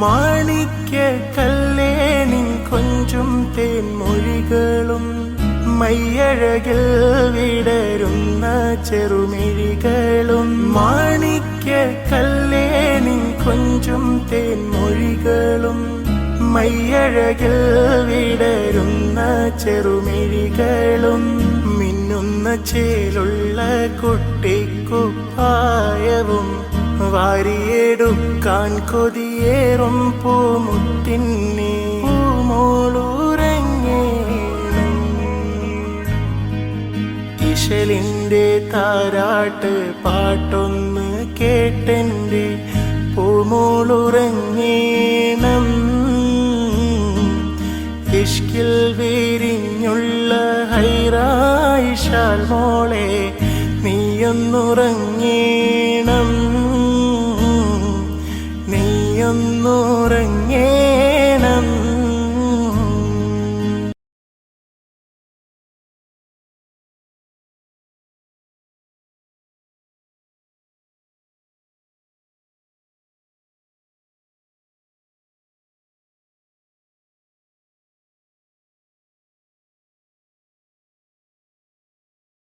മാണിക്യ കല്ലേണിൻ കൊഞ്ചും തേൻമൊഴികളും മയ്യഴകിൽ വിടരുന്ന ചെറുമിഴികളും. മാണിക്ക കല്ലേണിൻ കൊഞ്ചും തേൻമൊഴികളും മയ്യഴകിൽ വിടരുന്ന ചെറുമിഴികളും. മിന്നുന്ന ചേലുള്ള കുട്ടിക്കുപ്പായവും വാരിയെടുക്കാൻ കൊതിയേറും പൂമുത്തിന്നെ പൂമോളുറങ്ങേണം ഇശലിന്റെ താരാട്ട് പാട്ടൊന്ന് കേട്ടെന്റെ പൂമോളുറങ്ങേണം ഇഷ്കിൽ വിരിഞ്ഞുള്ള ഹൈറായിഷാൽ മോളെ നീയൊന്നുറങ്ങേണം നീയൊന്നുറങ്ങേ